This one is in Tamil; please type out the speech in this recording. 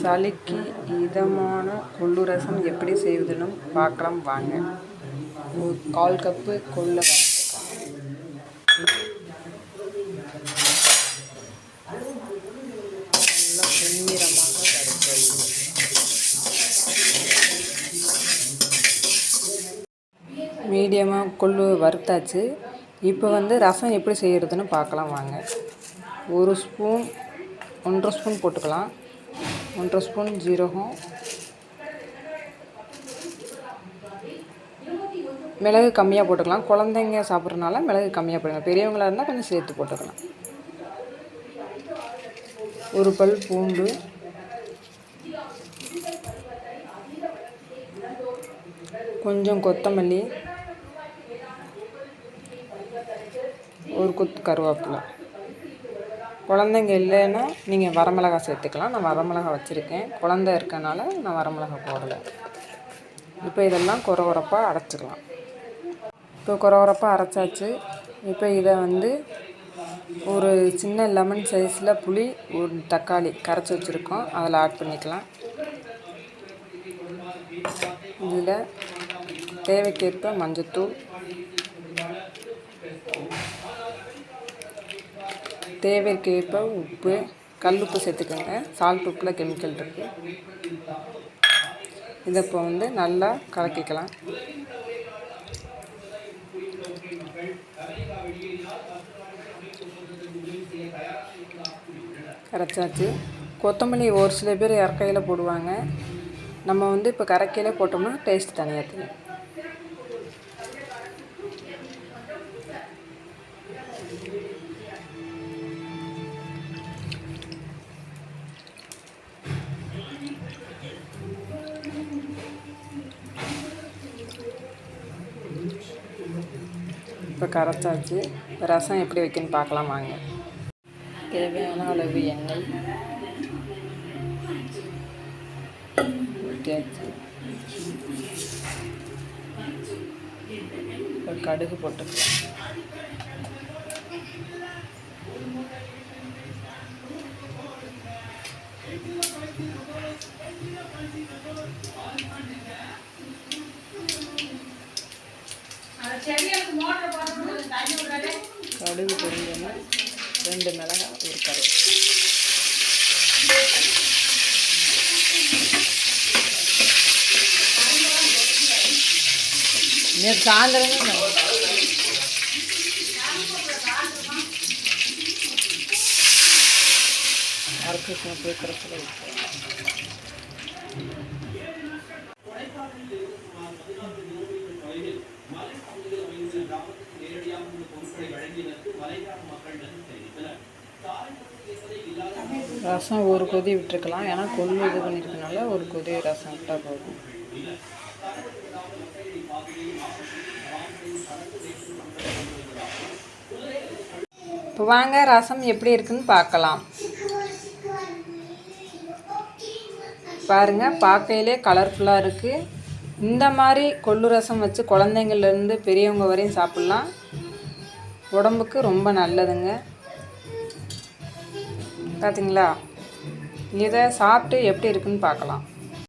சளிக்கு இதமான கொள்ளு ரசம் எப்படி செய்வதுன்னு பார்க்கலாம் வாங்க. ஒரு கால் கப்பு கொள்ள நல்லா பொன்னிறமாக வறுக்கணும் மீடியமாக கொள்ளு வறுத்தாச்சு. இப்போ வந்து ரசம் எப்படி செய்கிறதுன்னு பார்க்கலாம் வாங்க. ஒரு ஸ்பூன் ஒன்றரை ஸ்பூன் போட்டுக்கலாம். ஒன்றரை ஸ்பூன் ஜீரகம். மிளகு கம்மியாக போட்டுக்கலாம். குழந்தைங்க சாப்பிட்றதுனால மிளகு கம்மியாக போடுங்க. பெரியவங்களாக இருந்தால் கொஞ்சம் சேர்த்து போட்டுக்கலாம். ஒரு பல் பூண்டு. கொஞ்சம் கொத்தமல்லி. ஒரு கொத்து கருவேப்பிலை. குழந்தைங்க இல்லைன்னா நீங்கள் வரமிளகா சேர்த்துக்கலாம். நான் வரமிளகா வச்சுருக்கேன். குழந்த இருக்கனால நான் வரமிளகா போடலை. இப்போ இதெல்லாம் குறை குறைப்பாக அரைச்சிக்கலாம். இப்போ குறை குறைப்பாக அரைச்சாச்சு. இப்போ இதை வந்து ஒரு சின்ன லெமன் சைஸில் புளி ஒரு தக்காளி கரைச்சி வச்சுருக்கோம். அதில் ஆட் பண்ணிக்கலாம். இதில் தேவைக்கேற்ப மஞ்சத்தூள் தேவைக்கேற்ப உப்பு கல் உப்பு சேர்த்துக்கோங்க. சால்ட் உப்பில் கெமிக்கல் இருக்குது இதை இப்போ வந்து நல்லா கலக்கிக்கலாம். கரைச்சாச்சு. கொத்தமல்லி ஒரு சில பேர் இறக்கையில் போடுவாங்க. நம்ம வந்து இப்போ கரைக்கையில் போட்டோம்னா டேஸ்ட் தனியாக தெரியும். இப்போ கரைச்சாச்சு. ரசம் எப்படி வைக்கணும்னு பார்க்கலாம் வாங்க. தேவையான அளவு எண்ணெய். ஊற்றியாச்சு. இப்போ கடுகு போட்டுக்கலாம் கடுகு பொரிஞ்சோன்னா ரெண்டு மிளகாய் ஒரு கரு நேற்று சாயந்தரமே அரைச்சி போய் கரைச்சல ரசம் ஒரு கொதி விட்டுருக்கலாம். ஏன்னா கொள்ளு இது பண்ணியிருக்கனால ஒரு கொதி ரசம் விட்டால் போதும். இப்போ வாங்க ரசம் எப்படி இருக்குன்னு பார்க்கலாம். பாருங்கள் பார்க்கையிலே கலர்ஃபுல்லாக இருக்குது இந்த மாதிரி கொள்ளு ரசம் வச்சு குழந்தைங்கள்லேருந்து பெரியவங்க வரையும் சாப்பிட்லாம். உடம்புக்கு ரொம்ப நல்லதுங்க. பார்த்தீங்களா இதை சாப்பிட்டு எப்படி இருக்குன்னு பார்க்கலாம்.